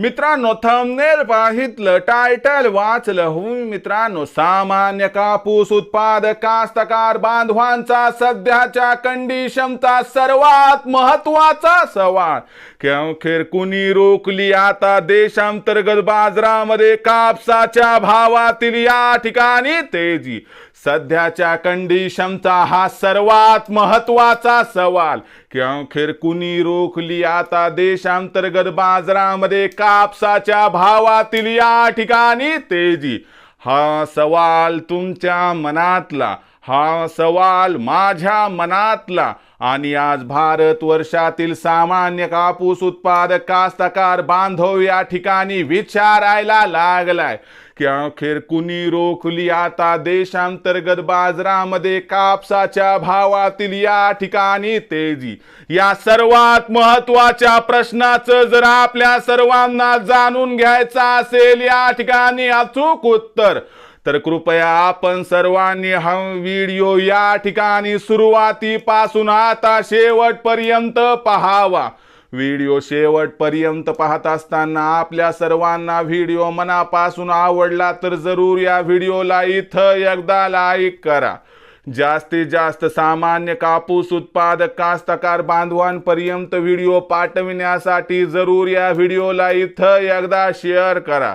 मित्रांनो thumbnail पाहितलं title वाचलं होऊन मित्रांनो सामान्य कापूस उत्पादक कास्तकार बांधवांचा सध्याच्या कंडिशनचा सर्वात महत्त्वाचा सवाल. की कुणी रोखली आता देशांतर्गत बाजारामध्ये कापसाच्या भावातील या ठिकाणी तेजी? सध्याच्या कंडिशनचा हा सर्वात महत्त्वाचा सवाल. अखेर कुणी रोखली आता देशांतर्गत बाजारामध्ये कापसाच्या भावातील या ठिकाणी तेजी. हा सवाल तुमच्या मनातला हा सवाल माझ्या मनातला आणि आज भारत वर्षातील सामान्य कापूस उत्पादक कास्तकार बांधव या ठिकाणी विचारायला लागलाय की अखेर कुणी रोखली आता देशांतर्गत बाजारामध्ये कापसाच्या भावातील या ठिकाणी तेजी? या सर्वात महत्त्वाच्या प्रश्नाचं जर आपल्या सर्वांना जाणून घ्यायचं असेल या ठिकाणी अचूक उत्तर तर कृपया आपण सर्वांनी हा व्हिडिओ या ठिकाणी सुरुवातीपासून आता शेवटपर्यंत पहावा. व्हिडिओ शेवटपर्यंत पाहत असताना आपल्या सर्वांना व्हिडिओ मनापासून आवडला तर जरूर या व्हिडिओला इथं एकदा लाईक करा. जास्तीत जास्त सामान्य कापूस उत्पादक कास्तकार बांधवांपर्यंत व्हिडिओ पाठविण्यासाठी जरूर या व्हिडिओला इथं एकदा शेअर करा.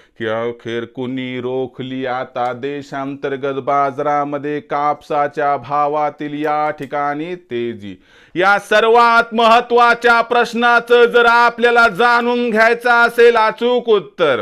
की अखेर कुणी रोखली आता देशांतर्गत बाजारामध्ये कापसाच्या भावातील या ठिकाणी तेजी. या सर्वात महत्त्वाच्या प्रश्नाचं जर आपल्याला जाणून घ्यायचं असेल अचूक उत्तर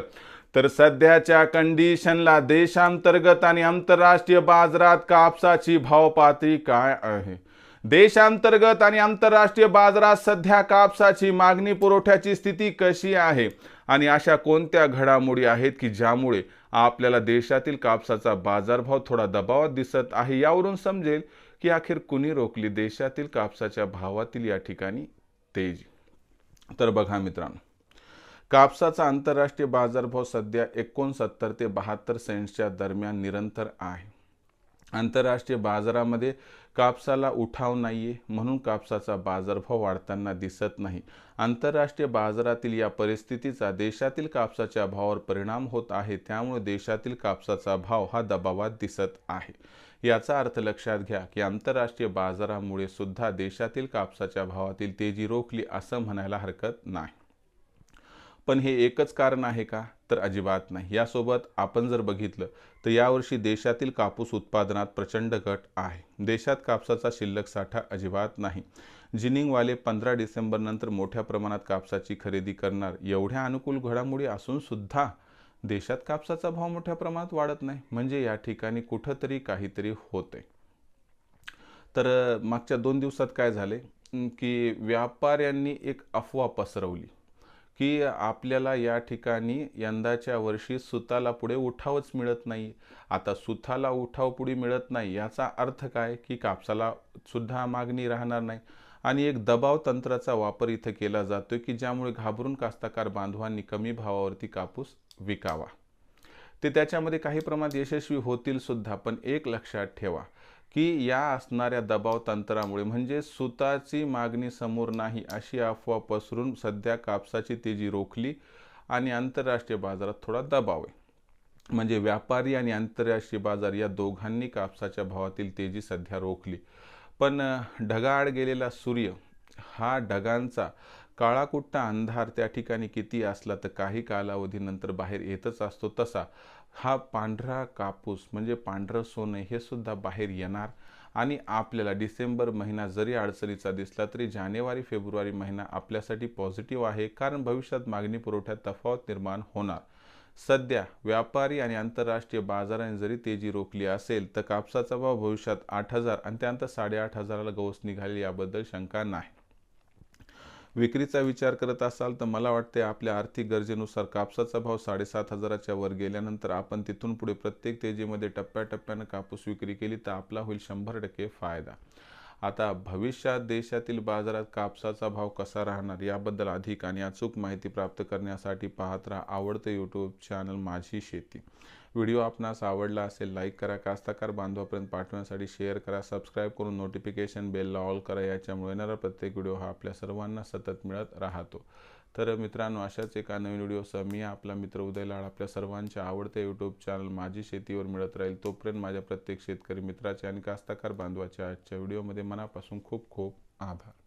तर सध्याच्या कंडिशनला देशांतर्गत आणि आंतरराष्ट्रीय बाजारात कापसाची भावपातळी काय आहे? देशांतर्गत आणि आंतरराष्ट्रीय बाजारात सध्या कापसाची मागणी पुरवठ्याची स्थिती कशी आहे? आणि अशा कोणत्या घडामोडी आहेत की ज्यामुळे आपल्याला देशातील कापसाचा बाजारभाव थोडा दबावात दिसत आहे? यावरून समजेल की अखेर कुणी रोखली देशातील कापसाच्या भावातील या ठिकाणी तेजी? तर बघा मित्रांनो कापसाचा आंतरराष्ट्रीय बाजारभाव सध्या एकोणसत्तर ते बहात्तर सेंट्सच्या दरम्यान निरंतर आहे. आंतरराष्ट्रीय बाजारामध्ये कापसाला उठाव नाही आहे म्हणून कापसाचा बाजारभाव वाढताना दिसत नाही. आंतरराष्ट्रीय बाजारातील या परिस्थितीचा देशातील कापसाच्या भावावर परिणाम होत आहे त्यामुळे देशातील कापसाचा भाव हा दबावात दिसत आहे. याचा अर्थ लक्षात घ्या की आंतरराष्ट्रीय बाजारामुळे सुद्धा देशातील कापसाच्या भावातील तेजी रोखली असं म्हणायला हरकत नाही. पण हे एकच कारण आहे का? तर अजिबात नाही. यासोबत आपण जर बघितलं तर यावर्षी देशातील कापूस उत्पादनात प्रचंड घट आहे. देशात कापसाचा शिल्लक साठा अजिबात नाही. जिनिंगवाले पंधरा डिसेंबरनंतर मोठ्या प्रमाणात कापसाची खरेदी करणार. एवढ्या अनुकूल घडामोडी असून सुद्धा देशात कापसाचा भाव मोठ्या प्रमाणात वाढत नाही. म्हणजे या ठिकाणी कुठंतरी काहीतरी होते तर मागच्या दोन दिवसात काय झाले? की व्यापाऱ्यांनी एक अफवा पसरवली. की आपल्याला या ठिकाणी यंदाच्या वर्षी सुताला पुढे उठावच मिळत नाही. आता सुताला उठाव पुढे मिळत नाही याचा अर्थ काय? की कापसाला सुद्धा मागणी राहणार नाही. आणि एक दबाव तंत्राचा वापर इथं केला जातो की ज्यामुळे घाबरून कास्तकार बांधवांनी कमी भावावरती कापूस विकावा. ते त्याच्यामध्ये काही प्रमाणात यशस्वी होतील सुद्धा पण एक लक्षात ठेवा. की या असणाऱ्या दबाव तंत्रामुळे म्हणजे सुताची मागणी समोर नाही अशी अफवा पसरून सध्या कापसाची तेजी रोखली आणि आंतरराष्ट्रीय बाजारात थोडा दबाव आहे. म्हणजे व्यापारी आणि आंतरराष्ट्रीय बाजार या दोघांनी कापसाच्या भावातील तेजी सध्या रोखली. पण ढगाआड गेलेला सूर्य हा ढगांचा काळाकुट्टा अंधार त्या ठिकाणी किती असला तर काही कालावधीनंतर बाहेर येतच असतो तसा. हा पांढरा कापूस म्हणजे पांढरं सोनं हे सुद्धा बाहेर येणार. आणि आपल्याला डिसेंबर महिना जरी अडचणीचा दिसला तरी जानेवारी फेब्रुवारी महिना आपल्यासाठी पॉझिटिव्ह आहे कारण भविष्यात मागणी पुरवठ्यात तफावत निर्माण होणार. सध्या व्यापारी आणि आंतरराष्ट्रीय बाजाराने जरी तेजी रोखली असेल तर कापसाचा भाव भविष्यात आठ हजार आणि त्यानंतर साडेआठ हजाराला गवस निघाली याबद्दल शंका नाही. विक्रीचा विचार करत असाल तर मला वाटते आपल्या आर्थिक गरजेनुसार कापसाचा भाव साडेसात हजाराच्या वर गेल्यानंतर आपण तिथून पुढे प्रत्येक तेजीमध्ये टप्प्याटप्प्यानं कापूस विक्री केली तर आपला होईल शंभर टक्के फायदा. आता भविष्यात देशातील बाजारात कापसाचा भाव कसा राहणार याबद्दल अधिक आणि अचूक माहिती प्राप्त करण्यासाठी पाहत राहा आवडतं यूट्यूब चॅनल माझी शेती. व्हिडिओ आपणास आवडला असेल लाईक करा कास्ताकार बांधवापर्यंत पाठवण्यासाठी शेअर करा सबस्क्राईब करून नोटिफिकेशन बेलला ऑल करा याच्यामुळे येणारा प्रत्येक व्हिडिओ हा आपल्या सर्वांना सतत मिळत राहतो. तर मित्रांनो अशाच एका नवीन व्हिडिओसह मी आपला मित्र उदय लाड आपल्या सर्वांच्या आवडते यूट्यूब चॅनल माझी शेतीवर मिळत राहील तोपर्यंत माझ्या प्रत्येक शेतकरी मित्राचे आणि कास्ताकार बांधवाच्या आजच्या व्हिडिओमध्ये मनापासून खूप खूप आभार.